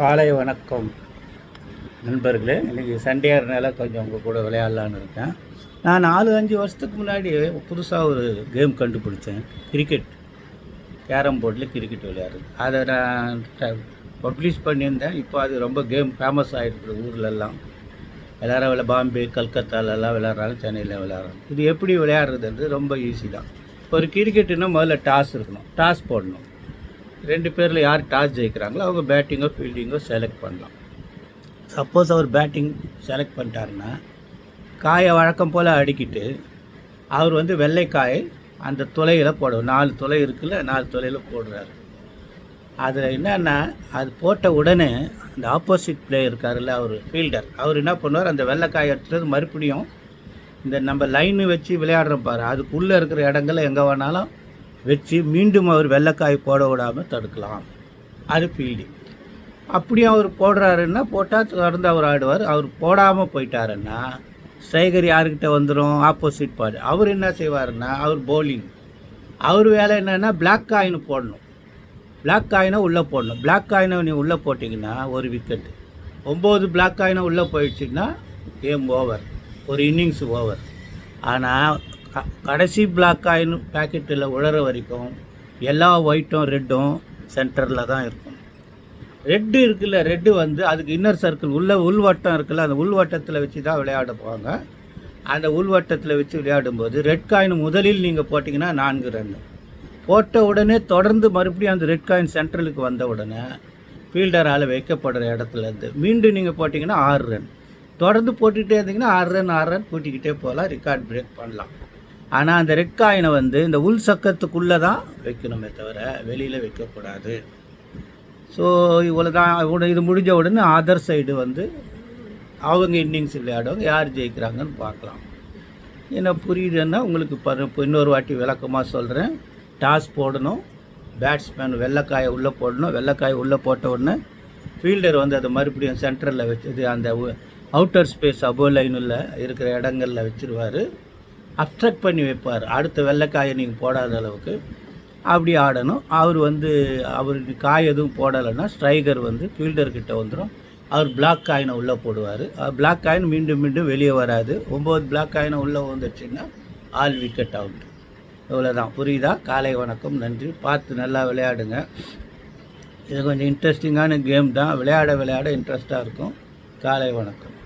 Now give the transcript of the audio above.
காலை வணக்கம். நண்பர்களே இன்றைக்கி சண்டேனால கொஞ்சம் உங்கள் கூட விளையாடலான்னு இருக்கேன். நான் நாலு அஞ்சு வருஷத்துக்கு முன்னாடி புதுசாக ஒரு கேம் கண்டுபிடிச்சேன். கிரிக்கெட் கேரம் போர்டில் கிரிக்கெட் விளையாடுறது. அதை நான் பப்ளிஷ் பண்ணியிருந்தேன். இப்போ அது ரொம்ப கேம் ஃபேமஸ் ஆகிருக்குது ஊர்லெல்லாம். எல்லாரும் விளை பாம்பே கல்கத்தாலெல்லாம் விளையாடுறாங்க சென்னையில் விளையாடுறாங்க. இது எப்படி விளையாடுறதுன்றது ரொம்ப ஈஸி தான். ஒரு கிரிக்கெட்டுன்னா முதல்ல டாஸ் இருக்கணும். டாஸ் போடணும். ரெண்டு பேரில் யார் டாஸ் ஜெயிக்கிறாங்களோ அவங்க பேட்டிங்கோ ஃபீல்டிங்கோ செலக்ட் பண்ணலாம். சப்போஸ் அவர் பேட்டிங் செலக்ட் பண்ணிட்டாருன்னா காயை வழக்கம் போல் அடிக்கிட்டு அவர் வந்து வெள்ளைக்காயை அந்த துளையில் போடுவார். நாலு துளை இருக்குல்ல நாலு துளையில் போடுறாரு. அதில் என்னன்னா அது போட்ட உடனே அந்த ஆப்போசிட் பிளேயர் இருக்காருல்ல அவர் ஃபீல்டர் அவர் என்ன பண்ணுவார்? அந்த வெள்ளைக்காய் எடுத்துட்டு மறுபடியும் இந்த நம்ம லைனு வச்சு விளையாடுறோம் பாரு அதுக்குள்ளே இருக்கிற இடங்கள்ல எங்கே வேணாலும் வச்சு மீண்டும் அவர் வெள்ளைக்காய் போட விடாமல் தடுக்கலாம். அது ஃபீல்டிங் அப்படியும் அவர் போடுறாருன்னா போட்டால் தொடர்ந்து அவர் ஆடுவார். அவர் போடாமல் போயிட்டாருன்னா ஸ்ட்ரைகர் யாருக்கிட்ட வந்துடும் ஆப்போசிட் பாடு. அவர் என்ன செய்வாருன்னா அவர் போலிங் அவர் வேலை என்னென்னா பிளாக் காயின் போடணும். பிளாக் காயினை உள்ளே போடணும். பிளாக் காயினை நீ உள்ளே போட்டிங்கன்னா ஒரு விக்கெட்டு ஒம்பது பிளாக் காயினை உள்ளே போயிடுச்சுன்னா கேம் ஓவர் ஒரு இன்னிங்ஸ் ஓவர் ஆனால் கடைசி பிளாக் காயின் பேக்கெட்டில் உழற வரைக்கும் எல்லா ஒயிட்டும் ரெட்டும் சென்டரில் தான் இருக்கும். ரெட்டு இருக்குல்ல ரெட்டு வந்து அதுக்கு இன்னர் சர்க்கிள் உள்ள உள்வட்டம் இருக்குல்ல அந்த உள்வட்டத்தில் வச்சு தான் விளையாட போவாங்க. அந்த உள்வட்டத்தில் வச்சு விளையாடும்போது ரெட் காயின் முதலில் நீங்கள் போட்டிங்கன்னா நான்கு ரன் போட்ட உடனே தொடர்ந்து மறுபடியும் அந்த ரெட் காயின் சென்ட்ரலுக்கு வந்த உடனே ஃபீல்டரால் வைக்கப்படுற இடத்துலேருந்து மீண்டும் நீங்கள் போட்டிங்கன்னா ஆறு ரன் தொடர்ந்து போட்டுக்கிட்டே இருந்தீங்கன்னா ஆறு ரன் ஆறு ரன் கூட்டிக்கிட்டே போகலாம் ரெக்கார்ட் பிரேக் பண்ணலாம். ஆனால் அந்த ரெட் காயினை வந்து இந்த உள் சக்கத்துக்குள்ளே தான் வைக்கணுமே தவிர வெளியில் வைக்கக்கூடாது. ஸோ இவ்வளோ தான் இது முடிஞ்ச உடனே அதர் சைடு வந்து அவங்க இன்னிங்ஸ் விளையாடுவாங்க யார் ஜெயிக்கிறாங்கன்னு பார்க்கலாம். என்ன புரியுதுன்னா உங்களுக்கு இப்போ இன்னொரு வாட்டி விளக்கமாக சொல்கிறேன் டாஸ் போடணும். பேட்ஸ்மேன் வெள்ளைக்காயை உள்ளே போடணும். வெள்ளைக்காயை உள்ளே போட்ட உடனே ஃபீல்டர் வந்து அதை மறுபடியும் சென்டரில் வச்சது அந்த அவுட்டர் ஸ்பேஸ் அபோ லைனில் இருக்கிற இடங்களில் வச்சுருவார். அப்ட்ரக்ட் பண்ணி வைப்பார். அடுத்த வெள்ளைக்காயை நீங்கள் போடாத அளவுக்கு. அப்படி ஆடணும். அவர் வந்து அவருக்கு காய் எதுவும் போடலைன்னா ஸ்ட்ரைக்கர் வந்து ஃபீல்டர்கிட்ட வந்துடும் அவர் பிளாக் காயினை உள்ளே போடுவார். பிளாக் காயின் மீண்டும் மீண்டும் வெளியே வராது. ஒம்பது பிளாக் காயினை உள்ளே வந்துடுச்சுன்னா ஆல் விக்கெட் அவுட் இவ்வளோதான் புரியுதா? காலை வணக்கம். நன்றி. பார்த்து நல்லா விளையாடுங்க. இது கொஞ்சம் இன்ட்ரெஸ்டிங்கான கேம் தான். விளையாட விளையாட இன்ட்ரெஸ்ட்டாக இருக்கும். காலை வணக்கம்.